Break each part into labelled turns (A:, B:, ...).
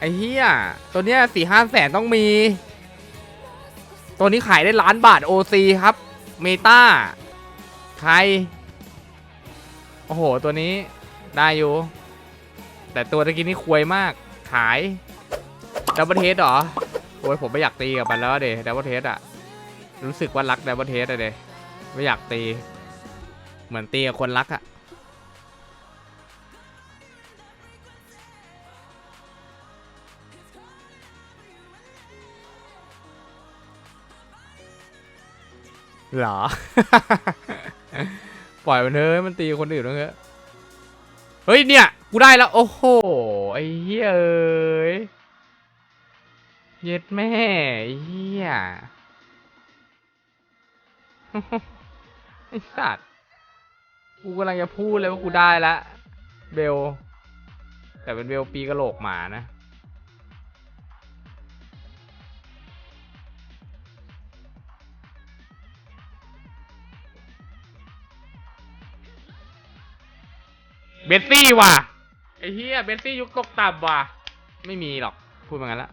A: ไอ้เหี้ยตัวเนี้ยสี่ห้าแสนต้องมี ตัวนี้ขายได้ล้านบาท OC ครับ เมตาใคร โอ้โห ตัวนี้ได้อยู่ แต่ตัวตะกี้นี่ควยมาก ขายดับเบิลเทสเหรอ โอ้ยผมไม่อยากตีกับมันแล้วเดดับเบิลเทสอะรู้สึกว่ารักดับเบิลเทสอะเดไม่อยากตี เหมือนตีกับคนรักอะ หรอ ปล่อยมันเถอะให้มันตีคนอื่นบ้างเถอะเฮ้ยเนี่ย กูได้แล้ว โอ้โห ไอ้เหี้ยเอ้ยเย็ดแม่ไอ้เหี้ยไอ้สัตว์ กูกำลังจะพูดเลยว่ากูได้ละ เบล แต่เป็นเบลปีกระโหลกหมานะ เบสซี่ว่ะไอ้เฮียเบสซี่ยุคตกต่ำว่ะ ไม่มีหรอก พูดมางั้นละ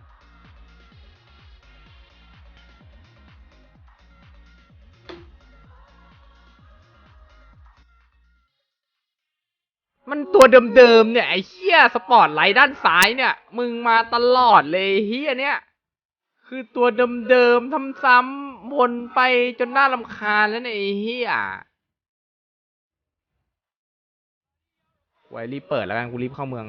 A: มันตัวเดิมๆเนี่ยไอ้เฮียสปอร์ตไลท์ด้านซ้ายเนี่ย มึงมาตลอดเลยเฮียเนี่ย คือตัวเดิมๆซ้ำๆวนไปจนน่ารำคาญแล้วเนี่ยไอ้เฮีย ไว้รีบเปิดแล้วกันกูรีบเข้าเมือง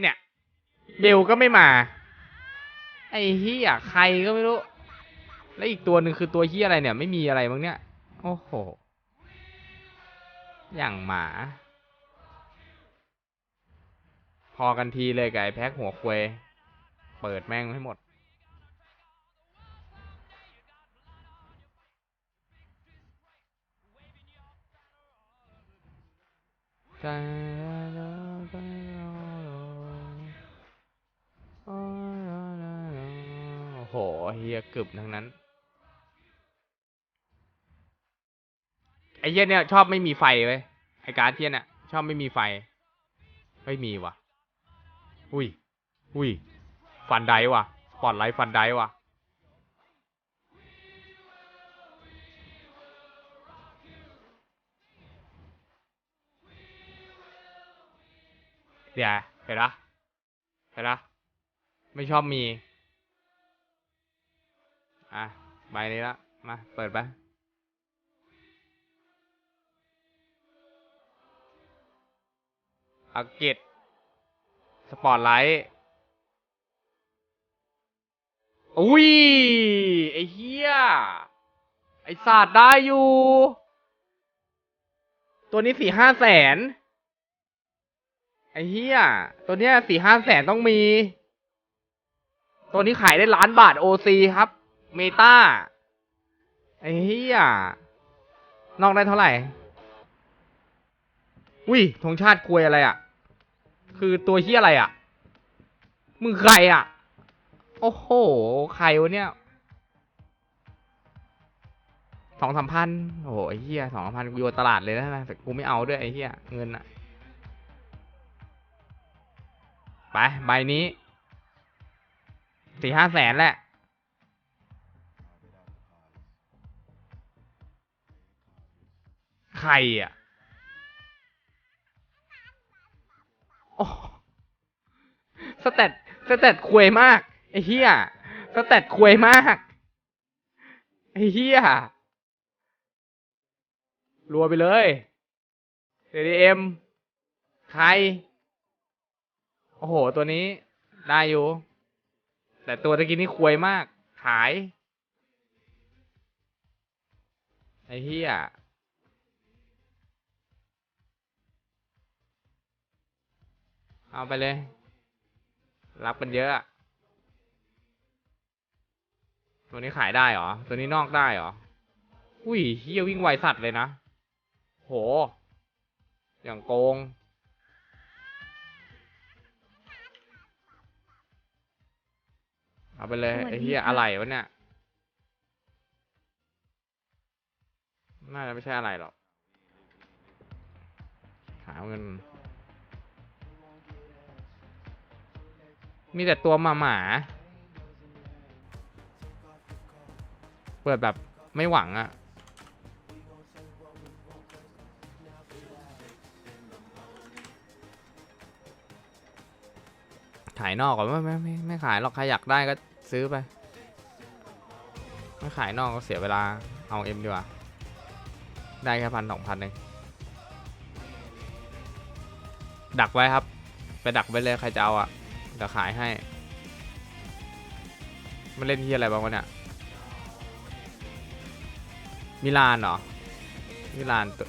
A: เนี่ยเบลก็ไม่มา ไอ้เฮียใครก็ไม่รู้ แล้วอีกตัวหนึ่งคือตัวเฮียอะไรเนี่ย ไม่มีอะไรมั้งเนี่ย โอ้โห อย่างหมา พอกันทีเลยกับไอ้แพ็คหัวควย เปิดแม่งให้หมด โอ้โหเฮียกึบทั้งนั้น ไอ้เฮียเนี่ยชอบไม่มีไฟเว้ยไอ้การ์ดเทียนเนี่ยชอบไม่มีไฟ ไม่มีว่ะ อุ้ย อุ้ย ฟันไดว่ะสปอตไลท์ฟันไดว่ะ เดี๋ยวเห็นปะเห็นปะไม่ชอบมี อะใบนี้ละ มา เปิดไปอักเกตสปอร์ตไลท์อุ้ย ไอ้เหี้ยไอ้ศาสตร์ได้อยู่ ตัวนี้สี่ห้าแสน ไอ้เหี้ยตัวเนี้ยสี่ห้าแสนต้องมี ตัวนี้ขายได้ล้านบาท OC ครับ เมตาไอ้เหี้ยนอกได้เท่าไหร่ อุ้ยธงชาติควยอะไรอะ คือตัวเหี้ยอะไรอะ มึงใครอะ โอ้โห ใครวะเนี่ยสองสามพันโอ้โหไอ้เหี้ยสองสามพันกูโยนตลาดเลยนะแต่กูไม่เอาด้วยไอ้เหี้ยเงินอะ ไป ใบนี้สี่ห้าแสนแหละ ใครอะโอ้สเตตสเตตควยมาก ไอ้เฮียสเตตควยมาก ไอ้เฮียรัวไปเลย CDM ใคร อ้โห ตัวนี้ได้อยู่ แต่ตัวตะกี้นี่ควยมาก ขาย ไอ้เหี้ยเอาไปเลย รับกันเยอะอะ ตัวนี้ขายได้เหรอ ตัวนี้นอกได้เหรอ อุ้ยเฮียวิ่งไวสัตว์เลยนะ โห อย่างโกง เอาไปเลย
B: สวัสดี
A: ไอ้เฮีย
B: ค่ะ
A: อะไรวะเนี่ยน่าจะไม่ใช่อะไรหรอก หาเงิน มีแต่ตัวหมาหมาเปิดแบบไม่หวังอะขายนอกก่อนไม่ไม่ไม่ไม่ขายหรอกใครอยากได้ก็ ซื้อไปไม่ขายนอกก็เสียเวลาเอาเอ็มดีกว่า ได้แค่พันสองพันเองดักไว้ครับ ไปดักไว้เลยใครจะเอาอะเดี๋ยวขายให้มันเล่นที่อะไรบ้างวะเนี่ยมิลานเหรอมิลานตัว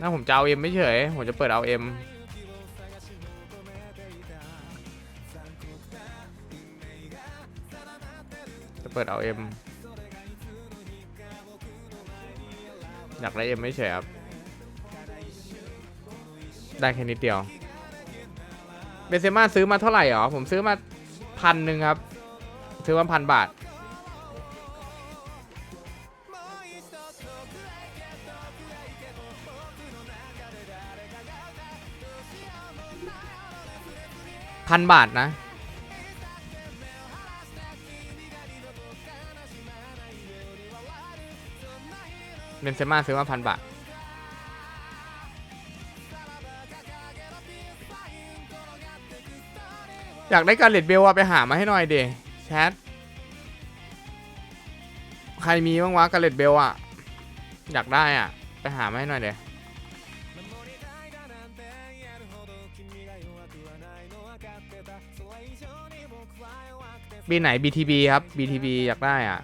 A: น่าผมจะเอาเอ็มไม่เฉย ผมจะเปิดเอาเอ็มจะเปิดเอาเอ็มอยากได้เอ็มไม่เฉยครับ ได้แค่นิดเดียว เบนเซม่าซื้อมาเท่าไหร่หรอ ผมซื้อมาพันหนึ่งครับ ซื้อมาพันบาท พันบาทนะ เบนเซม่าซื้อมาพันบาท อยากได้การเลดเบลอะไปหามาให้หน่อยเดแชท ใครมีบ้างวะการเลดเบลอะอยากได้อะไปหามาให้หน่อยเด ปีไหน BTB ครับ BTB อยากได้อะ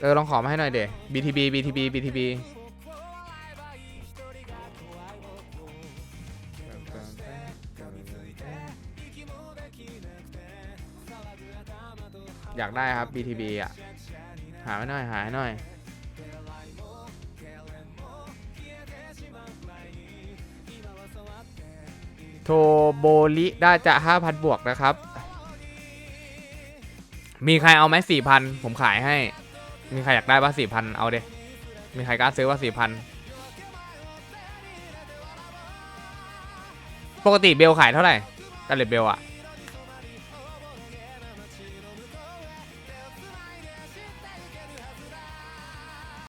A: เออ ลองขอมาให้หน่อยเด BTB BTB BTB อยากได้ครับ BTB อะ หาให้หน่อย หาให้หน่อย โทโบลิได้จะ 5,000 บวกนะครับ มีใครเอาไหม4,000 ผมขายให้ มีใครอยากได้ป่ะ4,000 เอาเดมีใครกล้าซื้อว่า4,000 ปกติเบลขายเท่าไหร่กันเลยเบลอะ